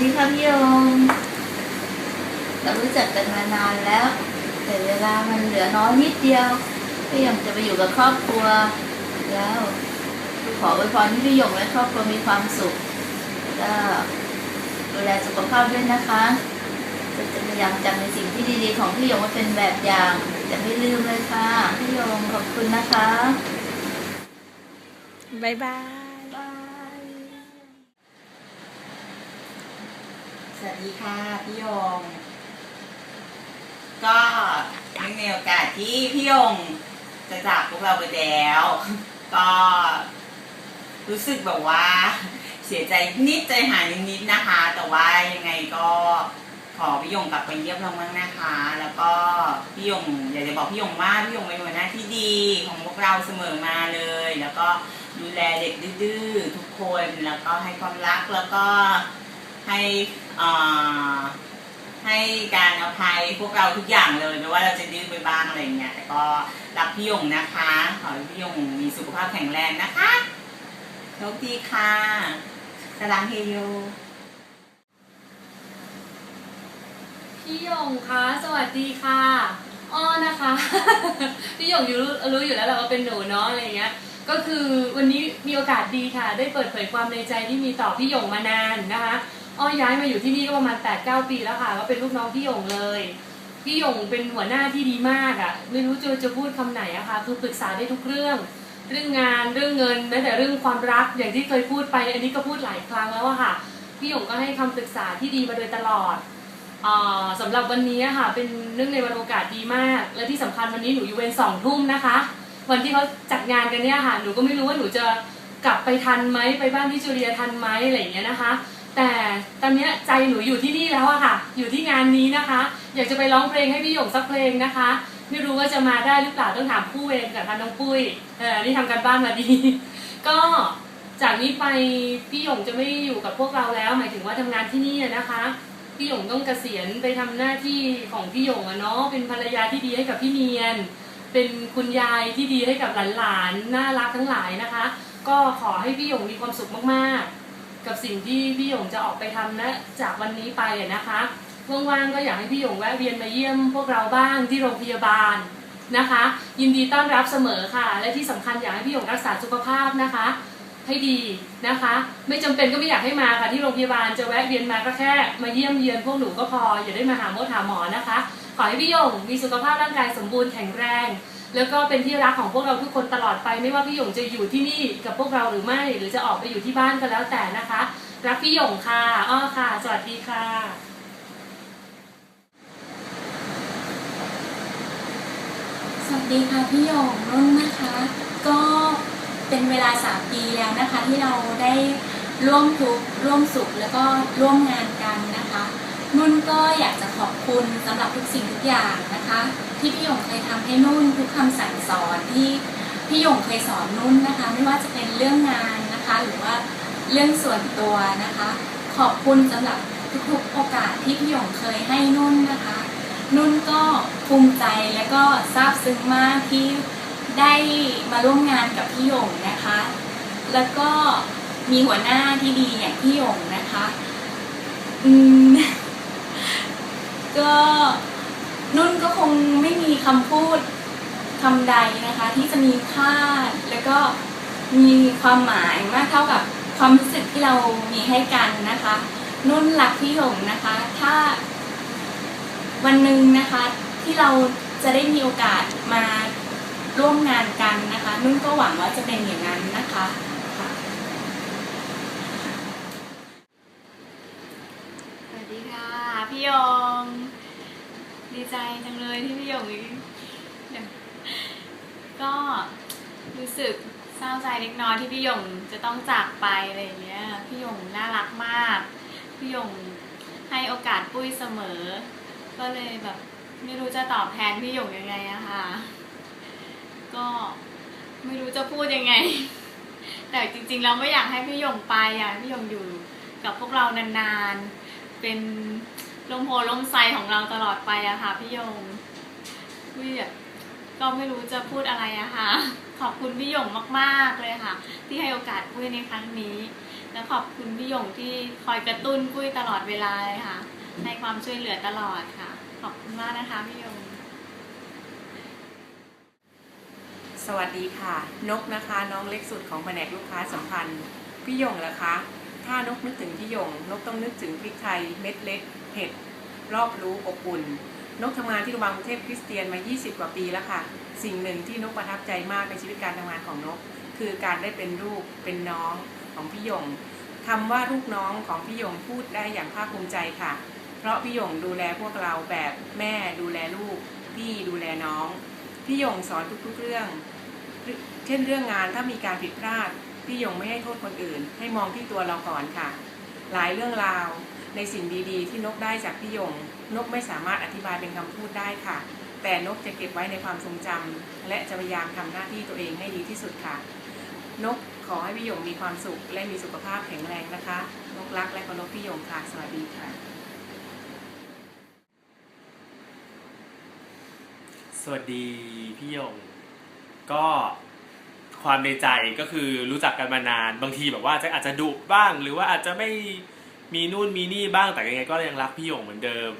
ดีค่ะพี่ยงเรารู้จักกันมานานแล้ว แต่เวลามันเหลือน้อยนิดเดียวพี่ยงจะไปอยู่กับครอบครัว แล้วขออวยพรให้พี่ยงและครอบครัวมีความสุขก็ดูแลสุขภาพด้วยนะคะจะจะพยายามจำในสิ่งที่ดีๆ ของพี่ยงไว้เป็นแบบอย่าง จะไม่ลืมเลยค่ะ พี่ยงขอบคุณนะคะบายบายบาย สวัสดีค่ะพี่ยง ก็เนื่องในโอกาสที่พี่ยงจะจากพวกเราไปแล้ว ก็รู้สึกแบบว่า เสียใจนิดใจหายนิดๆนะคะ แต่ว่ายังไงก็ขอพี่ยงกลับไปเยี่ยมเราบ้างนะคะ แล้วก็พี่ยงอยากจะบอกพี่ยงว่าพี่ยงเป็นหัวหน้าที่ดีของพวกเราเสมอมาเลย แล้วก็ดูแลเด็กดื้อทุกคน แล้วก็ให้ความรักแล้วก็ ให้อ่าให้การอภัยพวกเราทุกอย่างเลยไม่ว่าเราจะดื้อไปบ้างอะไรเงี้ยแต่ก็รักพี่ยงนะคะ ขอให้พี่ยงมีสุขภาพแข็งแรงนะคะโชคดีค่ะสลังเฮโยพี่หยงคะสวัสดีค่ะอ้อนะคะ พี่หยงอยู่รู้รู้อยู่แล้วแหละว่าเป็นหนูเนาะอะไรเงี้ย ก็คือวันนี้มีโอกาสดีค่ะ ได้เปิดเผยความในใจที่มีต่อพี่หยงมานานนะคะ อ้อย้ายมาอยู่ที่นี่ก็ประมาณ8ปดเก้าปีแล้วค่ะ ก็เป็นลูกน้องพี่หยงเลย พี่หยงเป็นหัวหน้าที่ดีมากอะ่ะไม่รู้จะจะพูดคำไหนอะค่ะ คือปรึกษาได้ทุกเรื่อง เรื่องงานเรื่องเงินแม้แต่เรื่องความรักอย่างที่เคยพูดไป อันนี้ก็พูดหลายครั้งแล้วอะค่ะ พี่หยงก็ให้คำปรึกษาที่ดีมาโดยตลอดอ่าสำหรับวันนี้อะค่ะ เป็นเรื่องในวันโอกาสดีมาก และที่สำคัญวันนี้หนูอยู่เวรสองทุ่มนะคะ วันที่เขาจัดงานกันเนี่ยค่ะ หนูก็ไม่รู้ว่าหนูจะกลับไปทันไหมไปบ้านที่จูเลียทันไหมอะไรอย่างเงี้ยนะคะ แต่ตอนนี้ใจหนูอยู่ที่นี่แล้วอะค่ะ อยู่ที่งานนี้นะคะ อยากจะไปร้องเพลงให้พี่หยงสักเพลงนะคะ ไม่รู้ว่าจะมาได้หรือเปล่าต้องถามผู้เวรกับทางน้องปุ้ยเออนี่ทำกันบ้านมาดี ก็จากนี้ไปพี่หยงจะไม่อยู่กับพวกเราแล้ว หมายถึงว่าทำงานที่นี่นะคะ พี่หยงต้องเกษียณไปทำหน้าที่ของพี่หยงอะเนาะเป็นภรรยาที่ดีให้กับพี่เนียน เป็นคุณยายที่ดีให้กับหลานๆน่ารักทั้งหลายนะคะ ก็ขอให้พี่หยงมีความสุขมากๆ กับสิ่งที่พี่หยงจะออกไปทำนะจากวันนี้ไปนะคะว่างๆก็อยากให้พี่หยงแวะเวียนมาเยี่ยมพวกเราบ้างที่โรงพยาบาลนะคะ ยินดีต้อนรับเสมอค่ะ และที่สำคัญอยากให้พี่หยงรักษาสุขภาพนะคะ ให้ดีนะคะ ไม่จำเป็นก็ไม่อยากให้มาค่ะที่โรงพยาบาลจะแวะเวียนมาก็แค่มาเยี่ยมเยียนพวกหนูก็พออย่าได้มาหาโมดหาหมอนะคะขอให้พี่หยงมีสุขภาพร่างกายสมบูรณ์แข็งแรง แล้วก็เป็นที่รักของพวกเราทุกคนตลอดไป ไม่ว่าพี่หยงจะอยู่ที่นี่กับพวกเราหรือไม่ หรือจะออกไปอยู่ที่บ้านก็แล้วแต่นะคะ รักพี่หยงค่ะอ้อค่ะ สวัสดีค่ะ สวัสดีค่ะพี่หยงนุ่นนะคะ ก็เป็นเวลาสามปีแล้วนะคะ ที่เราได้ร่วมทุกข์ร่วมสุขแล้วก็ร่วมงานกันนะคะ นุ่นก็อยากจะขอบคุณสำหรับทุกสิ่งทุกอย่างนะคะ ที่พี่หยงเคยทำให้นุ่นทุกคำสั่งสอนที่พี่หยงเคยสอนนุ่นนะคะ ไม่ว่าจะเป็นเรื่องงานนะคะ หรือว่าเรื่องส่วนตัวนะคะ ขอบคุณสำหรับทุกๆโอกาสที่พี่หยงเคยให้นุ่นนะคะ นุ่นก็ภูมิใจและก็ซาบซึ้งมากที่ได้มาร่วมงานกับพี่หยงนะคะ แล้วก็มีหัวหน้าที่ดีอย่างพี่หยงนะคะ อืม ก็ นุ่นก็คงไม่มีคำพูดคำใดนะคะ ที่จะมีค่าแล้วก็มีความหมายมากเท่ากับความรู้สึกที่เรามีให้กันนะคะ นุ่นรักพี่หยงนะคะ ถ้า วันหนึ่งนะคะ ที่เราจะได้มีโอกาสมาร่วมงานกันนะคะ นุ่นก็หวังว่าจะเป็นอย่างนั้นนะคะค่ะสวัสดีค่ะพี่ยง ดีใจจังเลยที่พี่หยงก็รู้สึกเศร้าใจเล็กน้อยที่พี่หยงจะต้องจากไปอะไรอย่างเงี้ย พี่หยงน่ารักมาก พี่หยงให้โอกาสปุ้ยเสมอ ก็เลยแบบไม่รู้จะตอบแทนพี่หยงยังไงอะค่ะ ก็ไม่รู้จะพูดยังไง แต่จริงๆเราไม่อยากให้พี่หยงไปอยากให้พี่หยงอยู่กับพวกเรานานๆ เป็น ลมโพลมไซของเราตลอดไปอะค่ะพี่ยงพี่ก็ไม่รู้จะพูดอะไรอะค่ะ ขอบคุณพี่ยงมากๆเลยค่ะ ที่ให้โอกาสปุ้ยในครั้งนี้ และขอบคุณพี่ยงที่คอยกระตุ้นปุ้ยตลอดเวลาเลยค่ะให้ความช่วยเหลือตลอดค่ะ ขอบคุณมากนะคะพี่ยง สวัสดีค่ะ นกนะคะ น้องเล็กสุดของแผนกลูกค้าสัมพันธ์พี่ยงล่ะคะ ถ้านกนึกถึงพี่ยง นกต้องนึกถึงพริกไทยเม็ดเล็กเผ็ด รอบรู้อบอุ่น นกทำงานที่โรงพยาบาลกรุงเทพคริสเตียนมา 20 กว่าปีแล้วค่ะ สิ่งหนึ่งที่นกประทับใจมากในชีวิตการทำงานของนก คือการได้เป็นลูกเป็นน้องของพี่ยงคำว่าลูกน้องของพี่ยงพูดได้อย่างภาคภูมิใจค่ะ เพราะพี่ยงดูแลพวกเราแบบแม่ดูแลลูก พี่ดูแลน้อง พี่ยงสอนทุกๆเรื่อง เช่นเรื่องงานถ้ามีการผิดพลาด พี่ยงไม่ให้โทษคนอื่น ให้มองที่ตัวเราก่อนค่ะ หลายเรื่องราวในสิ่งดีๆ ที่นกได้จากพี่ยง นกไม่สามารถอธิบายเป็นคำพูดได้ค่ะ แต่นกจะเก็บไว้ในความทรงจำและจะพยายามทำหน้าที่ตัวเองให้ดีที่สุดค่ะ นกขอให้พี่ยงมีความสุข และมีสุขภาพแข็งแรงนะคะ นกรักและเคารพพี่ยงค่ะ สวัสดีค่ะ สวัสดีพี่ยงก็ ความในใจก็คือรู้จักกันมานานบางทีแบบว่าจะอาจจะดุบ้าง หรือว่าอาจจะไม่มีนู่นมีนี่บ้างแต่ยังไงก็ยังรักพี่หยงเหมือนเดิม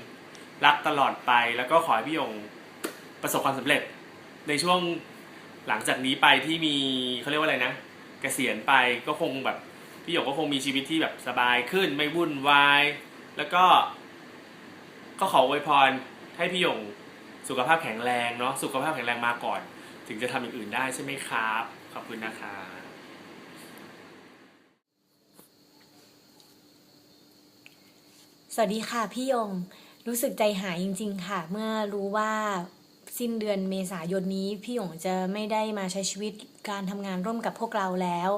รักตลอดไปแล้วก็ขอให้พี่หยงประสบความสำเร็จ ในช่วงหลังจากนี้ไปที่มีเขาเรียกว่าอะไรนะเกษียณไปก็คงแบบพี่หยงก็คงมีชีวิตที่แบบสบายขึ้นไม่วุ่นวายแล้วก็ก็ขออวยพรให้พี่หยงสุขภาพแข็งแรงเนาะสุขภาพแข็งแรงมาก่อน ถึงจะทำอย่างอื่นได้ใช่ไหมครับ ขอบคุณนะคะสวัสดีค่ะพี่ยงรู้สึกใจหายจริง ๆ ค่ะ เมื่อรู้ว่าสิ้นเดือนเมษายนนี้พี่ยงจะไม่ได้มาใช้ชีวิตการทำงานร่วมกับพวกเราแล้ว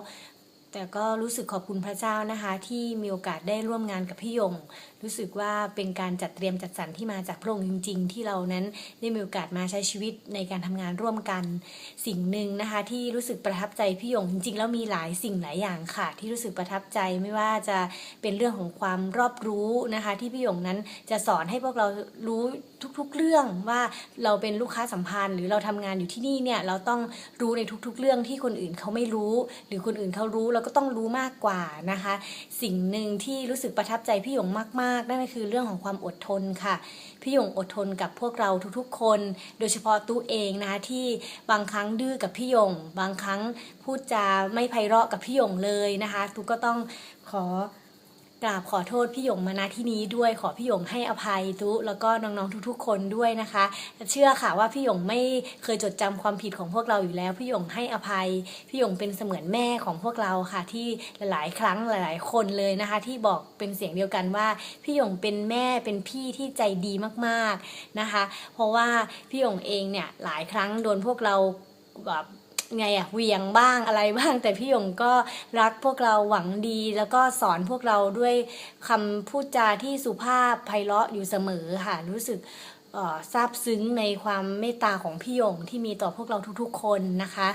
แต่ก็รู้สึกขอบคุณพระเจ้านะคะ ที่มีโอกาสได้ร่วมงานกับพี่ยง รู้สึกว่าเป็นการจัดเตรียมจัดสรรที่มาจากพระองค์จริง ๆ ที่เรานั้นได้มีโอกาสมาใช้ชีวิตในการทำงานร่วมกัน สิ่งหนึ่งนะคะ ที่รู้สึกประทับใจพี่ยงจริง ๆ แล้วมีหลายสิ่งหลายอย่างค่ะ ที่รู้สึกประทับใจไม่ว่าจะเป็นเรื่องของความรอบรู้นะคะ ที่พี่ยงนั้นจะสอนให้พวกเรารู้ทุกๆ เรื่องว่าเราเป็นลูกค้าสัมพันธ์ หรือเราทำงานอยู่ที่นี่เนี่ยเราต้องรู้ในทุกๆ เรื่องที่คนอื่นเขาไม่รู้ หรือคนอื่นเขารู้เราก็ต้องรู้มากกว่านะคะ สิ่งหนึ่งที่รู้สึกประทับใจพี่หยงมาก ๆ นั่นก็คือเรื่องของความอดทนค่ะ พี่หยงอดทนกับพวกเราทุกๆ คน โดยเฉพาะตู้เองนะคะที่บางครั้งดื้อกับพี่หยง บางครั้งพูดจาไม่ไพเราะกับพี่หยงเลยนะคะตุก็ต้องขอ กราบขอโทษพี่หยงมาณที่นี้ด้วยขอพี่หยงให้อภัยทุแล้วก็น้องๆทุกๆ คนด้วยนะคะ เชื่อค่ะว่าพี่หยงไม่เคยจดจำความผิดของพวกเราอยู่แล้ว พี่หยงให้อภัย พี่หยงเป็นเสมือนแม่ของพวกเราค่ะ ที่หลายๆ ครั้งหลาย ๆ คนเลยนะคะ ที่บอกเป็นเสียงเดียวกันว่า พี่หยงเป็นแม่เป็นพี่ที่ใจดีมากๆนะคะ เพราะว่าพี่หยงเองเนี่ยหลายครั้งโดนพวกเราแบบ ไงอะเหวียงบ้างอะไรบ้าง แต่พี่หยงก็รักพวกเราหวังดี แล้วก็สอนพวกเราด้วยคำพูดจาที่สุภาพไพเราะอยู่เสมอค่ะรู้สึกซาบซึ้งในความเมตตาของพี่หยงที่มีต่อพวกเราทุกๆคนนะคะ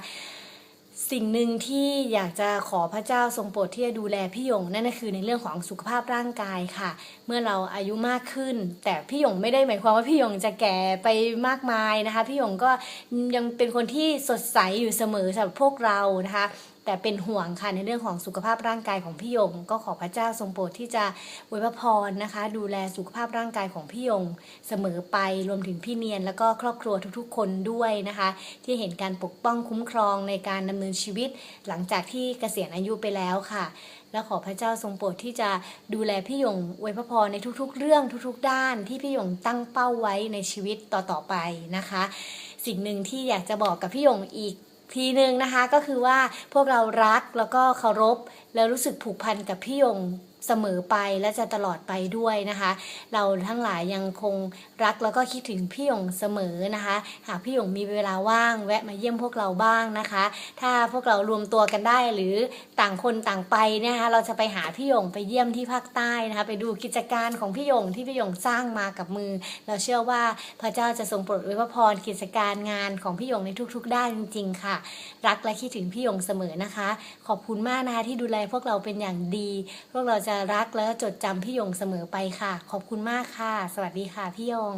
สิ่งหนึ่งที่อยากจะขอพระเจ้าทรงโปรดที่จะดูแลพี่หยงนั่นก็คือในเรื่องของสุขภาพร่างกายค่ะ เมื่อเราอายุมากขึ้น แต่พี่หยงไม่ได้หมายความว่าพี่หยงจะแก่ไปมากมายนะคะ พี่หยงก็ยังเป็นคนที่สดใสอยู่เสมอสำหรับพวกเรานะคะ แต่เป็นห่วงค่ะในเรื่องของสุขภาพร่างกายของพี่ยง ก็ขอพระเจ้าทรงโปรดที่จะอวยพรนะคะ ดูแลสุขภาพร่างกายของพี่ยงเสมอไปรวมถึงพี่เนียน แล้วก็ครอบครัวทุกๆ คนด้วยนะคะ ที่เห็นการปกป้องคุ้มครองในการดำเนินชีวิต หลังจากที่เกษียณอายุไปแล้วค่ะและขอพระเจ้าทรงโปรดที่จะดูแลพี่หยงอวยพรในทุกๆ เรื่องทุกๆ ด้าน ที่พี่หยงตั้งเป้าไว้ในชีวิตต่อๆไปนะคะ สิ่งหนึ่งที่อยากจะบอกกับพี่หยงอีก ทีหนึ่งนะคะก็คือว่าพวกเรารักแล้วก็เคารพแล้วรู้สึกผูกพันกับพี่ยง เสมอไปและจะตลอดไปด้วยนะคะ เราทั้งหลายยังคงรักแล้วก็คิดถึงพี่หยงเสมอนะคะ หากพี่หยงมีเวลาว่าง แวะมาเยี่ยมพวกเราบ้างนะคะ ถ้าพวกเรารวมตัวกันได้หรือต่างคนต่างไปนะคะเราจะไปหาพี่หยงไปเยี่ยมที่ภาคใต้นะคะ ไปดูกิจการของพี่หยงที่พี่หยงสร้างมากับมือ เราเชื่อว่าพระเจ้าจะทรงโปรดอวยพรกิจการงานของพี่หยงในทุก ๆ ด้านจริง ๆ ค่ะ รักและคิดถึงพี่หยงเสมอนะคะ ขอบคุณมากนะคะที่ดูแลพวกเราเป็นอย่างดี พวกเราจะรักและจดจำพี่ยงเสมอไปค่ะ ขอบคุณมากค่ะ สวัสดีค่ะพี่ยง